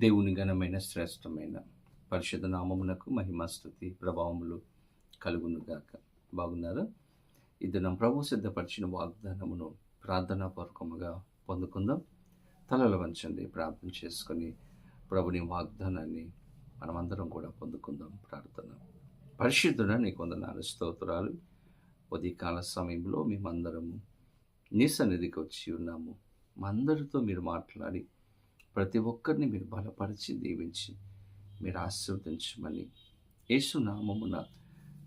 దేవుని ఘనమైన శ్రేష్టమైన పరిశుద్ధ నామమునకు మహిమాస్తుతి ప్రభావములు కలుగునుగాక. బాగున్నారు? ఇది నా ప్రభు సిద్ధపరిచిన వాగ్దానమును ప్రార్థనాపూర్వకముగా పొందుకుందాం. తలలు వంచండి ప్రార్థన చేసుకొని ప్రభుని వాగ్దానాన్ని మనమందరం కూడా పొందుకుందాం ప్రార్థన. పరిశుద్ధుడ నీకు వందనాలు స్తోత్రాలు. ఉదయకాల సమయంలో మేమందరము నీ సన్నిధికి వచ్చి ఉన్నాము. మా అందరితో మీరు మాట్లాడి ప్రతి ఒక్కరిని మీరు బలపరిచి దీవించి మీరు ఆశీర్వదించమని యేసు నామమున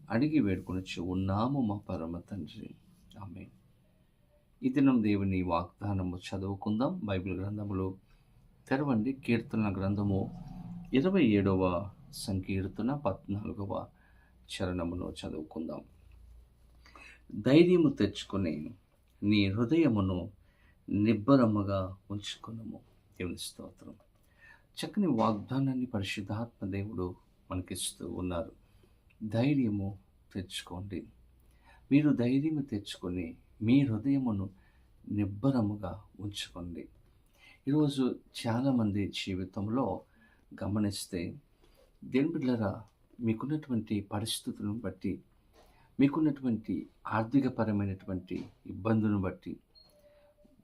అడిగి వేడుకొనొచ్చు ఉన్నాము మా పరమ తండ్రి. ఆమె ఈ దినం దేవుని వాగ్దానము చదువుకుందాం. బైబిల్ గ్రంథములో తెరవండి. కీర్తన గ్రంథము ఇరవై ఏడవ సంకీర్తన పద్నాలుగవ చరణమును చదువుకుందాం. ధైర్యము తెచ్చుకొని నీ హృదయమును నిబ్బరముగా ఉంచుకునము. దేవుని స్తోత్రం. చక్కని వాగ్దానాన్ని పరిశుద్ధాత్మ దేవుడు మనకిస్తూ ఉన్నారు. ధైర్యము తెచ్చుకోండి. మీరు ధైర్యము తెచ్చుకొని మీ హృదయమును నిబ్బరముగా ఉంచుకోండి. ఈరోజు చాలామంది జీవితంలో గమనిస్తే దేని బిడ్డలరా మీకున్నటువంటి పరిస్థితులను బట్టి మీకున్నటువంటి ఆర్థికపరమైనటువంటి ఇబ్బందులను బట్టి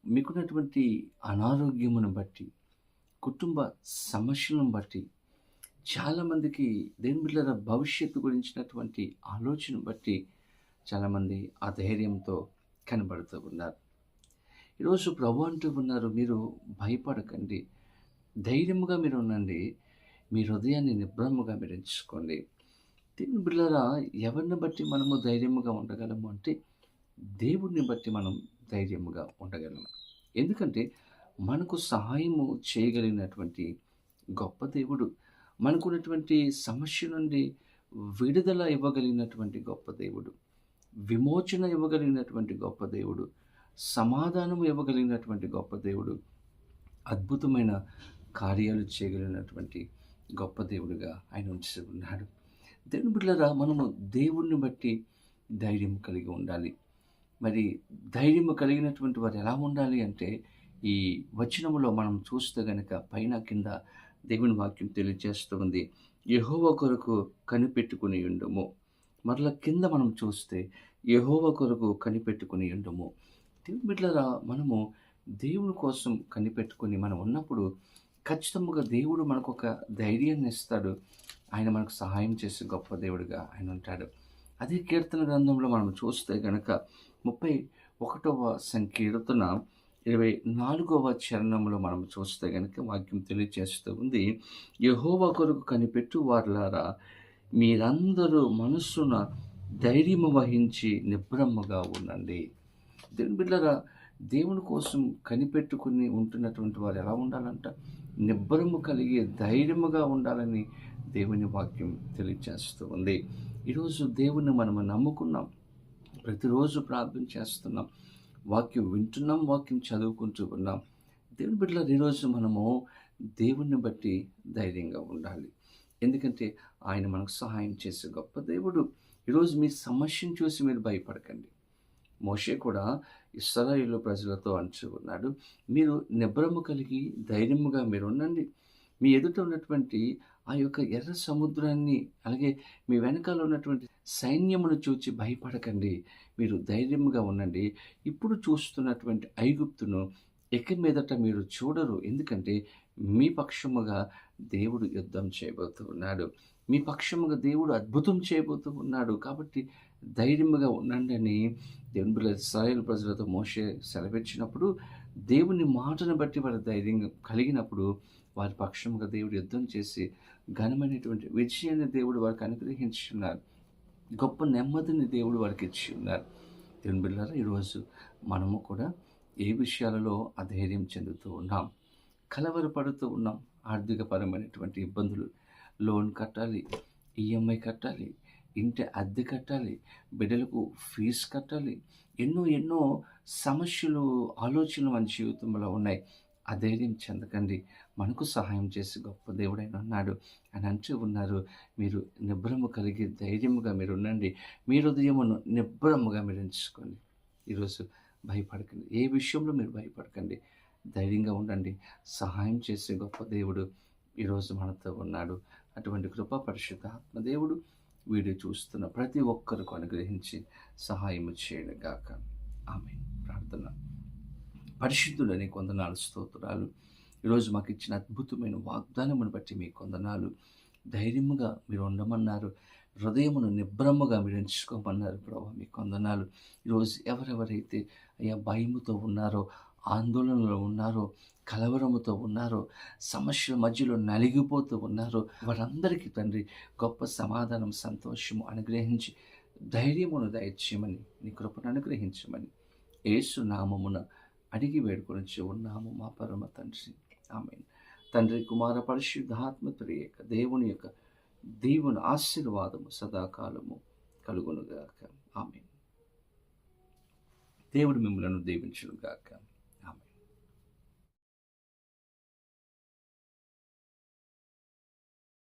మీకున్నటువంటి అనారోగ్యమును బట్టి కుటుంబ సమస్యలను బట్టి చాలామందికి దేని బిడ్డల భవిష్యత్తు గురించినటువంటి ఆలోచన బట్టి చాలామంది ఆ ధైర్యంతో కనబడుతూ ఉన్నారు. ఈరోజు ప్రభు అంటూ ఉన్నారు మీరు భయపడకండి. ధైర్యముగా మీరు ఉండండి. మీ హృదయాన్ని నిబ్రహముగా మీరు ఎంచుకోండి. దేవుని బిళ్ళరా ఎవరిని బట్టి మనము ధైర్యముగా ఉండగలము అంటే దేవుడిని బట్టి మనం ధైర్యముగా ఉండగలము ఎందుకంటే మనకు సహాయము చేయగలిగినటువంటి గొప్ప దేవుడు మనకున్నటువంటి సమస్య నుండి విడుదల ఇవ్వగలిగినటువంటి గొప్ప దేవుడు విమోచన ఇవ్వగలిగినటువంటి గొప్ప దేవుడు సమాధానం ఇవ్వగలిగినటువంటి గొప్ప దేవుడు అద్భుతమైన కార్యాలు చేయగలిగినటువంటి గొప్ప దేవుడిగా ఆయన ఉంచి ఉన్నాడు. దేవుని బిడ్డలరా మనము దేవుణ్ణి బట్టి ధైర్యం కలిగి ఉండాలి. మరి ధైర్యం కలిగినటువంటి వారు ఎలా ఉండాలి అంటే ఈ వచనములో మనం చూస్తే గనక పైన కింద దేవుని వాక్యం తెలియజేస్తుంది యహోవ కొరకు కనిపెట్టుకుని ఉండము. మరలా కింద మనం చూస్తే యహోవ కొరకు కనిపెట్టుకుని ఉండము. దేవుని మనము దేవుని కోసం కనిపెట్టుకుని మనం ఉన్నప్పుడు ఖచ్చితంగా దేవుడు మనకు ఒక ధైర్యాన్ని ఇస్తాడు. ఆయన మనకు సహాయం చేసే గొప్ప దేవుడిగా ఆయన ఉంటాడు. అదే కీర్తన గ్రంథంలో మనం చూస్తే కనుక ముప్పై ఒకటవ సంకీర్తన ఇరవై నాలుగవ చరణంలో మనం చూస్తే కనుక వాక్యం తెలియజేస్తూ ఉంది యహోవ కొరకు కనిపెట్టు వారులారా మీరందరూ మనస్సున ధైర్యము వహించి నిబ్రహ్మగా ఉండండి. దేవుని బిడ్డరా దేవుని కోసం కనిపెట్టుకుని ఉంటున్నటువంటి వారు ఎలా ఉండాలంట? నిబ్బరము కలిగి ధైర్యముగా ఉండాలని దేవుని వాక్యం తెలియజేస్తూ ఉంది. ఈరోజు దేవుని మనము నమ్ముకున్నాం. ప్రతిరోజు ప్రార్థన చేస్తున్నాం. వాక్యం వింటున్నాం వాక్యం చదువుకుంటూ ఉన్నాం. దేవుని బిడ్డల ఈరోజు మనము దేవుణ్ణి బట్టి ధైర్యంగా ఉండాలి. ఎందుకంటే ఆయన మనకు సహాయం చేసే గొప్ప దేవుడు. ఈరోజు మీ సమస్యను చూసి మీరు భయపడకండి. మోషే కూడా ఇస్రాయిల్ ప్రజలతో అంటూ ఉన్నాడు మీరు నిబ్రము కలిగి ధైర్యముగా మీరు ఉండండి మీ ఎదుట ఉన్నటువంటి ఆ యొక్క ఎర్ర సముద్రాన్ని అలాగే మీ వెనకాల ఉన్నటువంటి సైన్యమును చూచి భయపడకండి. మీరు ధైర్యముగా ఉండండి. ఇప్పుడు చూస్తున్నటువంటి ఐగుప్తును ఎక్క మీదట మీరు చూడరు. ఎందుకంటే మీ పక్షముగా దేవుడు యుద్ధం చేయబోతూ ఉన్నాడు. మీ పక్షముగా దేవుడు అద్భుతం చేయబోతూ ఉన్నాడు. కాబట్టి ధైర్యముగా ఉండండి అని దేవుని బిడ్డ ఇస్రాయేల్ ప్రజలతో మోసే సెలవిచ్చినప్పుడు దేవుని మాటను బట్టి వారి ధైర్యం కలిగినప్పుడు వారి పక్షంగా దేవుడు యుద్ధం చేసి ఘనమైనటువంటి విజయాన్ని దేవుడు వారికి అనుగ్రహించి ఉన్నారు గొప్ప నెమ్మదిని దేవుడు వారికి ఇచ్చి ఉన్నారు దేవుని బిళ్ళారా ఈరోజు మనము కూడా ఏ విషయాలలో అధైర్యం చెందుతూ ఉన్నాం కలవరపడుతూ ఉన్నాం ఆర్థికపరమైనటువంటి ఇబ్బందులు లోన్ కట్టాలి ఈఎంఐ కట్టాలి ఇంటి అద్దె కట్టాలి బిడ్డలకు ఫీజు కట్టాలి ఎన్నో ఎన్నో సమస్యలు ఆలోచనలు మన జీవితంలో ఉన్నాయి. అధైర్యం చెందకండి. మనకు సహాయం చేసి గొప్ప దేవుడైన ఉన్నాడు. అని అంటూ ఉన్నారు. మీరు నిబ్రము కలిగి ధైర్యముగా మీరు ఉండండి. మీ హృదయమును నిబ్రముగా మీరు ఎంచుకోండి. ఈరోజు భయపడకండి. ఏ విషయంలో మీరు భయపడకండి. ధైర్యంగా ఉండండి. సహాయం చేసే గొప్ప దేవుడు ఈరోజు మనతో ఉన్నాడు. అటువంటి కృపా పరిశుద్ధ ఆత్మదేవుడు వీడియో చూస్తున్న ప్రతి ఒక్కరికి అనుగ్రహించి సహాయం చేయను గాక ఆమె ప్రార్థన. పరిశుద్ధులని కొందనాలు స్తోత్రాలు. ఈరోజు మాకు ఇచ్చిన అద్భుతమైన వాగ్దానమును బట్టి మీ కొందనాలు ధైర్యముగా మీరు ఉండమన్నారు. హృదయమును నిబ్రమ్మగా మీరు ఎంచుకోమన్నారు ప్రభావ మీ కొందనాలు. ఈరోజు ఎవరెవరైతే అయ్యా భయముతో ఉన్నారో ఆందోళనలో ఉన్నారో కలవరముతో ఉన్నారో సమస్యల మధ్యలో నలిగిపోతూ ఉన్నారో వారందరికీ తండ్రి గొప్ప సమాధానం సంతోషము అనుగ్రహించి ధైర్యమును దయచేయమని నీ కృపను అనుగ్రహించమని ఏసునామమున అడిగి వేడుకొని ఉన్నాము మా పరమ తండ్రి. ఆమె తండ్రి కుమార పరిశుద్ధాత్మ త్రియేక దేవుని యొక్క దేవుని ఆశీర్వాదము సదాకాలము కలుగునుగాక. ఆమె దేవుడు మిమ్మలను దీవించునుగాక.